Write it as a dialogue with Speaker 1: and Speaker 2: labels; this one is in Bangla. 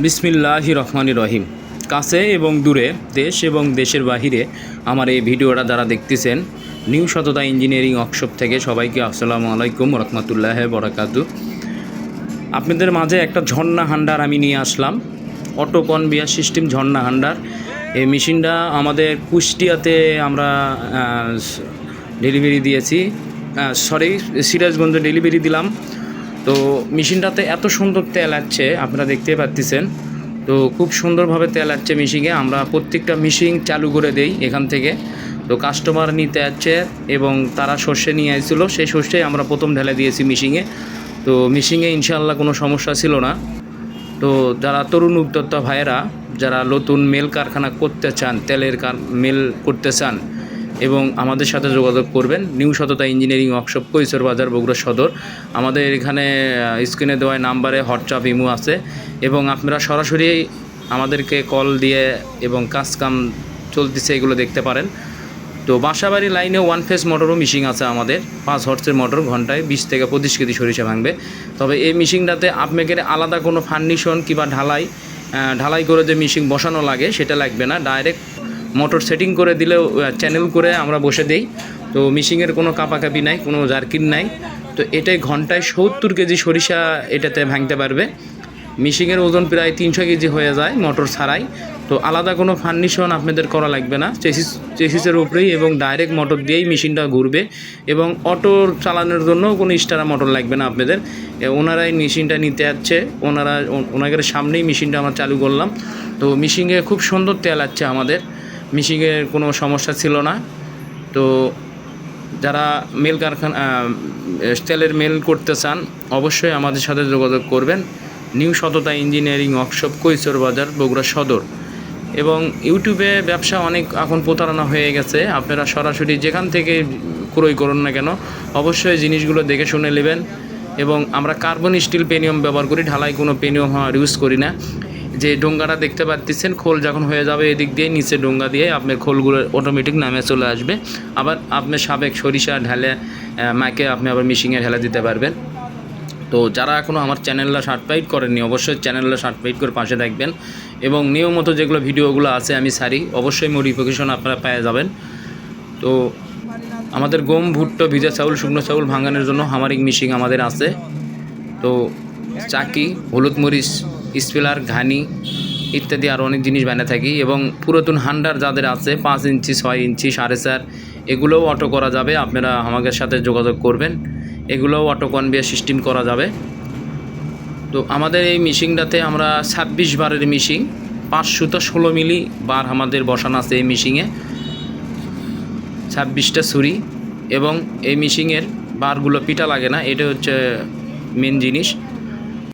Speaker 1: বিসমিল্লাহ রহমান রহিম কাছে এবং দূরে, দেশ এবং দেশের বাহিরে আমার এই ভিডিওটা যারা দেখতেছেন নিউ সততা ইঞ্জিনিয়ারিং ওয়ার্কশপ থেকে সবাইকে আসসালামু আলাইকুম রহমতুল্লাহ বরাকাতু আপনাদের মাঝে একটা ঝর্ণা হান্ডার আমি নিয়ে আসলাম। অটো কনভিয়ার সিস্টেম ঝর্ণা হান্ডার। এই মেশিনটা আমাদের কুষ্টিয়াতে আমরা ডেলিভারি দিয়েছি। সরি সিরাজগঞ্জে ডেলিভারি দিলাম। তো মেশিনটাতে এত সুন্দর তেল আসছে, আপনারা দেখতে পাচ্ছেন তো খুব সুন্দরভাবে তেল আসছে মেশিনে। আমরা প্রত্যেকটা মেশিন চালু করে দেই এখান থেকে। তো কাস্টমার নিতে আছে এবং তারা সর্ষে নিয়ে আসছিল। সেই সর্ষে আমরা প্রথম ঢেলে দিয়েছি মেশিনে। তো মেশিনে ইনশাআল্লাহ কোনো সমস্যা ছিল না। তো যারা তরুণ উদ্যোক্তা ভাইয়েরা, যারা নতুন মেল কারখানা করতে চান, তেলের মেল করতে চান এবং আমাদের সাথে যোগাযোগ করবেন। নিউ সততা ইঞ্জিনিয়ারিং ওয়ার্কশপ, কৈশোর বাজার, বগুড়া সদর। আমাদের এখানে স্ক্রিনে দেওয়া নাম্বারে হোয়াটসঅ্যাপ ইমো আছে এবং আপনারা সরাসরি আমাদেরকে কল দিয়ে এবং কাজ কাম চলতেছে এগুলো দেখতে পারেন। তো বাসাবাড়ি লাইনে ওয়ান ফেস মোটরও মিশিং আছে আমাদের। পাঁচ হর্সের মোটর ঘন্টায় বিশ থেকে পঁচিশ কেজি সরিষা ভাঙবে। তবে এই মিশিংটাতে আপনাকে আলাদা কোনো ফার্নিশন কিংবা ঢালাই ঢালাই করে যে মিশিং বসানো লাগে সেটা লাগবে না। ডাইরেক্ট মোটর সেটিং করে দিলেও চ্যানেল করে আমরা বসে দেই। তো মিশিংয়ের কোনো কাপাকাপি নাই, কোনো জার্কিন নাই। তো এটাই ঘন্টায় সত্তর কেজি সরিষা এটাতে ভাঙতে পারবে। মিশিংয়ের ওজন প্রায় তিনশো কেজি হয়ে যায় মোটর ছাড়াই। তো আলাদা কোনো ফার্নিশন আপনাদের করা লাগবে না। চেসিস, চেসিসের উপরেই এবং ডাইরেক্ট মোটর দিয়েই মেশিনটা ঘুরবে। এবং অটো চালানোর জন্য কোনো স্টারা মোটর লাগবে না আপনাদের। ওনারাই মেশিনটা নিতে যাচ্ছে ওনারা, ওনাদের সামনেই মেশিনটা আমরা চালু করলাম। তো মেশিনে খুব সুন্দর তেল আছে আমাদের। মেশিনের কোনো সমস্যা ছিল না। তো যারা মেল কারখানা স্টেলের মেল করতে চান, অবশ্যই আমাদের সাথে যোগাযোগ করবেন। নিউ সততা ইঞ্জিনিয়ারিং ওয়ার্কশপ, কৈশোর বাজার, বগুড়া সদর। এবং ইউটিউবে ব্যবসা অনেক এখন প্রতারণা হয়ে গেছে। আপনারা সরাসরি যেখান থেকে ক্রয় করুন না কেন, অবশ্যই জিনিসগুলো দেখে শুনে নেবেন। এবং আমরা কার্বন স্টিল পেনিয়াম ব্যবহার করি ঢালাই কোনো পেনিয়াম ইউজ করি না। যে ডোঙ্গাটা দেখতে পাচ্ছেন খোল যখন হয়ে যাবে এদিক দিয়ে, নিচে ডোঙ্গা দিয়ে আপনার খোলগুলো অটোমেটিক নামে চলে আসবে। আবার আপনি সাবেক সরিষা ঢালে মাকে আপনি আবার মিশিংয়ে ঢেলে দিতে পারবেন। তো যারা এখনও আমার চ্যানেলটা সাবস্ক্রাইব করেননি, অবশ্যই চ্যানেলটা সাবস্ক্রাইব করে পাশে থাকবেন এবং নিয়মিত যেগুলো ভিডিওগুলো আছে আমি সারি, অবশ্যই নোটিফিকেশন আপনারা পেয়ে যাবেন। তো আমাদের গম, ভুট্টো, ভিজা চাউল, শুকনো চাউল ভাঙানোর জন্য হামারিং মিশিং আমাদের আছে। তো চাকি, হলুদ মরিচ স্পেলার, ঘানি ইত্যাদি আরও অনেক জিনিস বানিয়ে থাকি এবং পুরাতন হান্ডার যাদের আছে, পাঁচ ইঞ্চি, ছয় ইঞ্চি, সাড়ে চার, এগুলোও অটো করা যাবে। আপনারা আমাদের সাথে যোগাযোগ করবেন। এগুলোও অটো কনভিয়ার সিস্টেম করা যাবে। তো আমাদের এই মিশিংটাতে আমরা ছাব্বিশ বারের মিশিং পাঁচশোটা ষোলো মিলি বার আমাদের বসানো আছে এই মিশিংয়ে ছাব্বিশটা ছুরি এবং এই মিশিংয়ের বারগুলো পিটা লাগে না এটা হচ্ছে মেন জিনিস।